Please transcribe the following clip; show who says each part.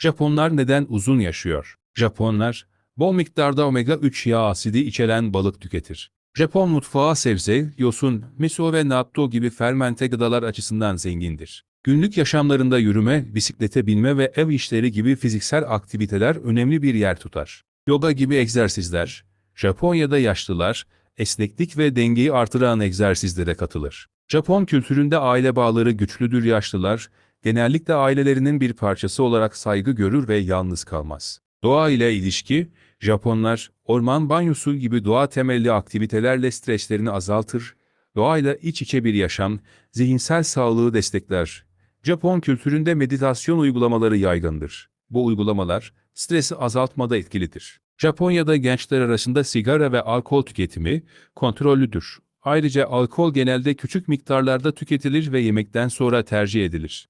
Speaker 1: Japonlar neden uzun yaşıyor? Japonlar, bol miktarda omega-3 yağ asidi içeren balık tüketir. Japon mutfağı sebze, yosun, miso ve natto gibi fermente gıdalar açısından zengindir. Günlük yaşamlarında yürüme, bisiklete binme ve ev işleri gibi fiziksel aktiviteler önemli bir yer tutar. Yoga gibi egzersizler, Japonya'da yaşlılar, esneklik ve dengeyi artıran egzersizlere katılır. Japon kültüründe aile bağları güçlüdür yaşlılar, genellikle ailelerinin bir parçası olarak saygı görür ve yalnız kalmaz. Doğa ile ilişki, Japonlar, orman banyosu gibi doğa temelli aktivitelerle streslerini azaltır, doğayla iç içe bir yaşam, zihinsel sağlığı destekler. Japon kültüründe meditasyon uygulamaları yaygındır. Bu uygulamalar, stresi azaltmada etkilidir. Japonya'da gençler arasında sigara ve alkol tüketimi kontrollüdür. Ayrıca alkol genelde küçük miktarlarda tüketilir ve yemekten sonra tercih edilir.